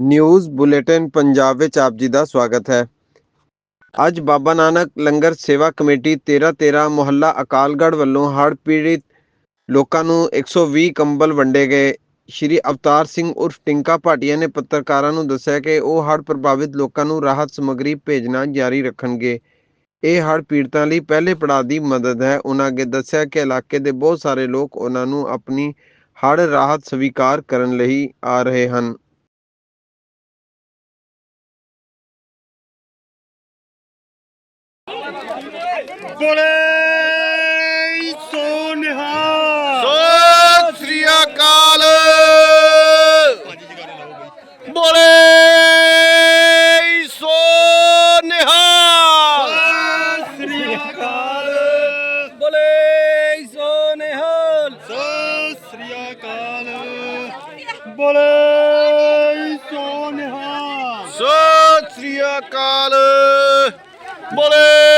News bulletin Punjab ਵਿੱਚ ਆਪ ਜੀ ਦਾ ਸਵਾਗਤ ਹੈ। ਅੱਜ ਬਾਬਾ ਨਾਨਕ ਲੰਗਰ ਸੇਵਾ ਕਮੇਟੀ 1313 ਮੁਹੱਲਾ ਅਕਾਲਗੜ੍ਹ ਵੱਲੋਂ ਹੜ੍ਹ ਪੀੜਿਤ ਲੋਕਾਂ ਨੂੰ 120 ਕੰਬਲ ਵੰਡੇ ਗਏ। ਸ਼੍ਰੀ ਅਵਤਾਰ ਸਿੰਘ ਉਰਫ ਟਿੰਕਾ ਭਾਟੀਆ ਨੇ ਪੱਤਰਕਾਰਾਂ ਨੂੰ ਦੱਸਿਆ ਕਿ ਉਹ ਹੜ੍ਹ ਪ੍ਰਭਾਵਿਤ ਲੋਕਾਂ ਨੂੰ ਰਾਹਤ ਸਮੱਗਰੀ ਭੇਜਣਾ ਜਾਰੀ ਰੱਖਣਗੇ। ਇਹ ਹੜ੍ਹ ਪੀੜਤਾਂ ਲਈ ਪਹਿਲੇ ਪੜਾਅ ਦੀ ਮਦਦ ਹੈ। ਉਹਨਾਂ ਅੱਗੇ ਦੱਸਿਆ ਕਿ ਇਲਾਕੇ ਦੇ ਬਹੁਤ ਸਾਰੇ ਲੋਕ ਉਹਨਾਂ ਨੂੰ ਆਪਣੀ ਹੜ੍ਹ ਰਾਹਤ ਸਵੀਕਾਰ ਕਰਨ ਲਈ ਆ ਰਹੇ ਹਨ। ਬੋਲੇ ਸੋ ਨਿਹਾਲ। ਸਤਿ ਸ੍ਰੀ ਅਕਾਲ। ਬੋਲੇ ਸੋ ਨਿਹਾਲ। ਸ੍ਰੀ ਅਕਾਲ ਬੋਲੇ ਸੋ ਨਿਹਾਲ। ਸਤਿ ਸ੍ਰੀ ਅਕਾਲ ਬੋਲੇ ਸੋ ਨਿਹਾਲ। ਸਤਿ ਸ੍ਰੀ ਅਕਾਲ। ਬੋਲੇ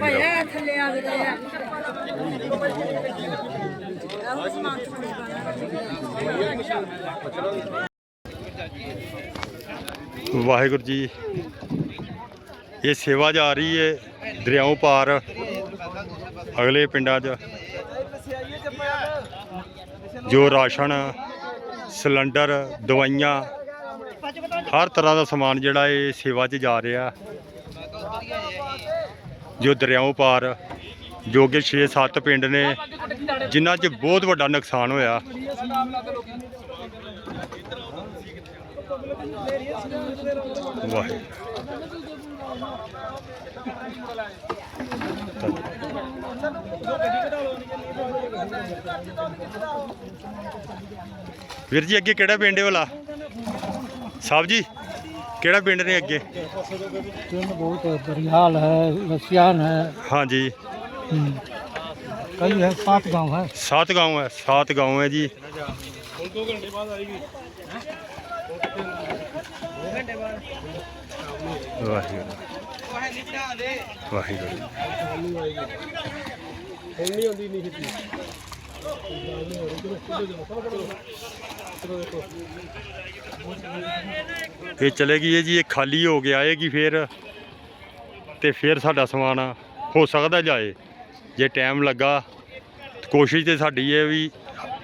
ਭਈਆ ਥੱਲੇ ਆ ਗਏ ਆ ਆਹ ਸਮਾਨ ਸਮੂਨ ਵਾਹਿਗੁਰੂ ਜੀ, ਇਹ ਸੇਵਾ ਜਾ ਰਹੀ ਹੈ ਦਰਿਆਓਂ ਪਾਰ, ਅਗਲੇ ਪਿੰਡਾਂ 'ਚ। ਜੋ ਰਾਸ਼ਨ, ਸਿਲੰਡਰ, ਦਵਾਈਆਂ, ਹਰ ਤਰ੍ਹਾਂ ਦਾ ਸਮਾਨ ਜਿਹੜਾ ਇਹ ਸੇਵਾ 'ਚ ਜਾ ਰਿਹਾ। ਜੋ ਦਰਿਆਓਂ ਪਾਰ, ਜੋ ਕਿ 6-7 ਪਿੰਡ ਨੇ, ਜਿਨ੍ਹਾਂ 'ਚ ਬਹੁਤ ਵੱਡਾ ਨੁਕਸਾਨ ਹੋਇਆ। ਵਾਹਿਗੁਰੂ। ਵੀਰ ਜੀ ਅੱਗੇ ਕਿਹੜਾ ਪਿੰਡ ਹੈ ਵਾਲਾ ਸਾਹਿਬ ਜੀ ਕਿਹੜਾ ਪਿੰਡ ਨੇ ਅੱਗੇ पिंड बहुत है बरियाल है लसियान है ਹਾਂਜੀ हम्म, कई है सात गांव है सात गांव है सात गांव है जी ਵਾਹਿਗੁਰੂ ਵਾਹਿਗੁਰੂ। ਇਹ ਚਲੇ ਗਈ ਹੈ ਜੀ, ਇਹ ਖਾਲੀ ਹੋ ਗਿਆ ਆਏਗੀ ਫਿਰ। ਤੇ ਫਿਰ ਸਾਡਾ ਸਮਾਨ ਹੋ ਸਕਦਾ ਜਾਏ। ਜੇ ਟਾਈਮ ਲੱਗਾ, ਕੋਸ਼ਿਸ਼ ਤੇ ਸਾਡੀ ਇਹ ਵੀ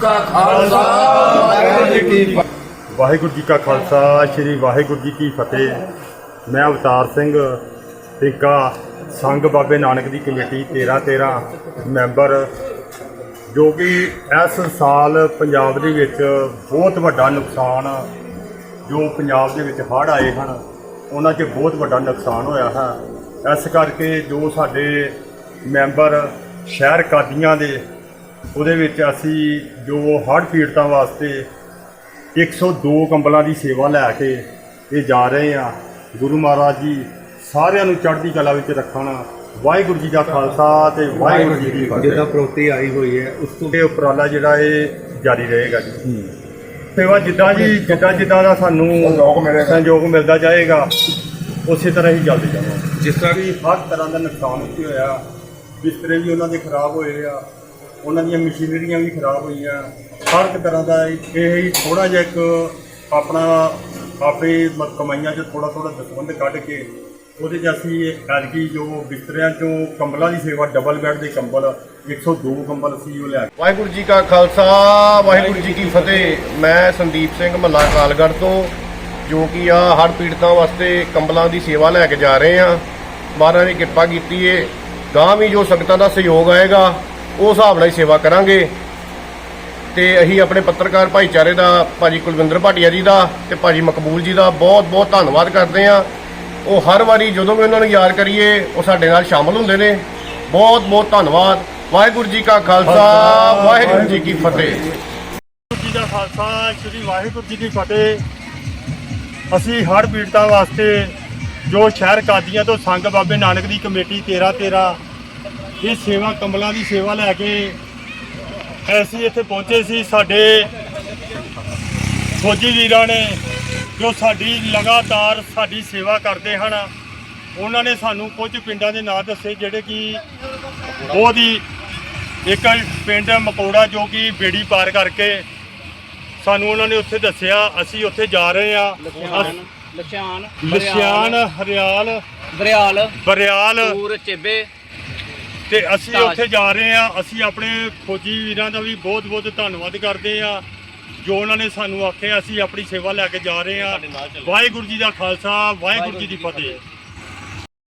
ਕਾ ਖਾਲਸਾ, ਵਾਹਿਗੁਰੂ ਜੀ ਕੀ ਫਤਿਹ। ਵਾਹਿਗੁਰੂ ਜੀ ਕਾ ਖਾਲਸਾ, ਸ੍ਰੀ ਵਾਹਿਗੁਰੂ ਜੀ ਕੀ ਫਤਿਹ। ਮੈਂ ਅਵਤਾਰ ਸਿੰਘ ਟਿੱਕਾ ਸੰਘ ਬਾਬੇ ਨਾਨਕ ਦੀ ਕਮੇਟੀ 13 13 ਮੈਂਬਰ, ਜੋ ਕਿ ਇਸ ਸਾਲ ਪੰਜਾਬ ਦੇ ਵਿੱਚ ਬਹੁਤ ਵੱਡਾ ਨੁਕਸਾਨ, ਜੋ ਪੰਜਾਬ ਦੇ ਵਿੱਚ ਹੜ੍ਹ ਆਏ ਹਨ, ਉਹਨਾਂ 'ਚ ਬਹੁਤ ਵੱਡਾ ਨੁਕਸਾਨ ਹੋਇਆ ਹੈ। ਇਸ ਕਰਕੇ ਜੋ ਸਾਡੇ ਮੈਂਬਰ ਸ਼ਹਿਰ ਕਾਦੀਆਂ ਦੇ ਉਹਦੇ ਵਿੱਚ ਅਸੀਂ ਜੋ ਹੜ੍ਹ ਪੀੜਤਾਂ ਵਾਸਤੇ 102 ਕੰਬਲਾਂ ਦੀ ਸੇਵਾ ਲੈ ਕੇ ਇਹ ਜਾ ਰਹੇ ਆ ਗੁਰੂ ਮਹਾਰਾਜ ਜੀ ਸਾਰਿਆਂ ਨੂੰ ਚੜ੍ਹਦੀ ਕਲਾ ਵਿੱਚ ਰੱਖਣ। ਵਾਹਿਗੁਰੂ ਜੀ ਦਾ ਖਾਲਸਾ ਤੇ ਵਾਹਿਗੁਰੂ ਜੀ ਕੀ ਫਤਿਹ। ਜਿੱਦਾਂ ਪ੍ਰੋਤੀ ਆਈ ਹੋਈ ਹੈ ਉਸ ਤੋਂ ਇਹ ਉਪਰਾਲਾ ਜਿਹੜਾ ਇਹ ਜਾਰੀ ਰਹੇਗਾ ਜੀ। ਸੇਵਾ ਜਿੱਦਾਂ ਜੀ ਜਿੱਦਾਂ ਜਿੱਦਾਂ ਦਾ ਸਾਨੂੰ ਸੰਯੋਗ ਮਿਲਦਾ ਜਾਏਗਾ ਉਸੇ ਤਰ੍ਹਾਂ ਹੀ ਚੱਲਦੀ ਜਾਵਾਂਗੇ ਜਿਸ ਤਰ੍ਹਾਂ ਵੀ ਹਰ ਤਰ੍ਹਾਂ ਦਾ ਨੁਕਸਾਨ ਉੱਥੇ ਹੋਇਆ ਬਿਸਤਰੇ ਵੀ ਉਹਨਾਂ ਦੇ ਖਰਾਬ ਹੋਏ ਆ। ਉਹਨਾਂ ਦੀਆਂ ਮਸ਼ੀਨਰੀਆਂ ਵੀ ਖਰਾਬ ਹੋਈਆਂ। ਹਰ ਇੱਕ ਤਰ੍ਹਾਂ ਦਾ ਇਹ ਹੀ ਥੋੜਾ ਜਿਹਾ ਇੱਕ ਆਪਣਾ ਆਪੇ ਕਮਾਈਆਂ 'ਚ ਥੋੜਾ ਥੋੜਾ ਦਸਵੰਧ ਕੱਢ ਕੇ ਉਹਦੇ 'ਚ ਅਸੀਂ ਐਤਕੀ ਜੋ ਬਿਸਤਰਿਆਂ 'ਚੋਂ ਕੰਬਲਾਂ ਦੀ ਸੇਵਾ ਡਬਲ ਬੈੱਡ ਦੇ ਕੰਬਲ 102 ਕੰਬਲ ਸੀ ਉਹ ਲੈ ਵਾਹਿਗੁਰੂ ਜੀ ਕਾ ਖਾਲਸਾ, ਵਾਹਿਗੁਰੂ ਜੀ ਕੀ ਫਤਿਹ। ਮੈਂ ਸੰਦੀਪ ਸਿੰਘ ਮੱਲਾ ਕਾਲਗੜ੍ਹ ਤੋਂ, ਜੋ ਕਿ ਆ ਹੜ੍ਹ ਪੀੜਤਾਂ ਵਾਸਤੇ ਕੰਬਲਾਂ ਦੀ ਸੇਵਾ ਲੈ ਕੇ ਜਾ ਰਹੇ ਆ ਮਹਾਰਾਜ ਨੇ ਕਿਰਪਾ ਕੀਤੀ ਏ। ਗਾਂ ਵੀ ਜੋ ਸੰਗਤਾਂ ਦਾ ਸਹਿਯੋਗ ਆਏਗਾ ਉਹ ਹਿਸਾਬ ਨਾਲ ਹੀ ਸੇਵਾ ਕਰਾਂਗੇ। ਤੇ ਅਸੀਂ ਆਪਣੇ ਪੱਤਰਕਾਰ ਭਾਈਚਾਰੇ ਦਾ ਭਾਜੀ ਕੁਲਵਿੰਦਰ ਭਾਟੀਆ ਜੀ ਦਾ ਤੇ ਭਾਜੀ ਮਕਬੂਲ ਜੀ ਦਾ ਬਹੁਤ ਬਹੁਤ ਧੰਨਵਾਦ ਕਰਦੇ ਆ ਉਹ ਹਰ ਵਾਰੀ ਜਦੋਂ ਵੀ ਉਹਨਾਂ ਨੂੰ ਯਾਦ ਕਰੀਏ ਉਹ ਸਾਡੇ ਨਾਲ ਸ਼ਾਮਲ ਹੁੰਦੇ ਨੇ। ਬਹੁਤ ਬਹੁਤ ਧੰਨਵਾਦ। ਵਾਹਿਗੁਰੂ ਜੀ ਕਾ ਖਾਲਸਾ ਵਾਹਿਗੁਰੂ ਜੀ ਕੀ ਫਤਿਹ। ਵਾਹਿਗੁਰੂ ਜੀ ਦਾ ਖਾਲਸਾ ਸ੍ਰੀ ਵਾਹਿਗੁਰੂ ਜੀ ਕੀ ਫਤਿਹ। ਅਸੀਂ ਹੜ੍ਹ ਪੀੜਤਾਂ ਵਾਸਤੇ ਜੋ ਸ਼ਹਿਰ ਕਾਦੀਆਂ ਤੋਂ ਸੰਗ ਬਾਬੇ ਨਾਨਕ ਦੀ ਕਮੇਟੀ 13 13 ਇਹ ਸੇਵਾ ਕੰਬਲਾਂ ਦੀ ਸੇਵਾ ਲੈ ਕੇ ਅਸੀਂ ਇੱਥੇ ਪਹੁੰਚੇ ਸੀ। ਸਾਡੇ ਫੌਜੀ ਵੀਰਾਂ ਨੇ ਜੋ ਸਾਡੀ ਲਗਾਤਾਰ ਸਾਡੀ ਸੇਵਾ ਕਰਦੇ ਹਨ ਉਹਨਾਂ ਨੇ ਸਾਨੂੰ ਕੁਝ ਪਿੰਡਾਂ ਦੇ ਨਾਂ ਦੱਸੇ ਜਿਹੜੇ ਕਿ ਹੀ ਇੱਕ ਪਿੰਡ ਮਕੌੜਾ ਜੋ ਕਿ ਬੇੜੀ ਪਾਰ ਕਰਕੇ ਸਾਨੂੰ ਉਹਨਾਂ ਨੇ ਉੱਥੇ ਦੱਸਿਆ ਅਸੀਂ ਉੱਥੇ ਜਾ ਰਹੇ ਆ ਲਛਾਨ ਲਿਸ਼ਿਆਨ ਹਰਿਆਲ ਬਰਿਆਲ ਬਰਿਆਲ ਪੂਰ ਚੇਬੇ ਤੇ ਅਸੀਂ। ਉੱਥੇ ਜਾ ਰਹੇ ਆ ਅਸੀਂ ਆਪਣੇ ਫੌਜੀ ਵੀਰਾਂ ਦਾ ਵੀ ਬਹੁਤ ਬਹੁਤ ਧੰਨਵਾਦ ਕਰਦੇ ਆ ਜੋ ਉਹਨਾਂ ਨੇ ਸਾਨੂੰ ਆਖਿਆ ਅਸੀਂ ਆਪਣੀ ਸੇਵਾ ਲੈ ਕੇ ਜਾ ਰਹੇ ਆ ਵਾਹਿਗੁਰੂ ਜੀ ਦਾ ਖਾਲਸਾ ਵਾਹਿਗੁਰੂ ਜੀ ਦੀ ਫਤਿਹ।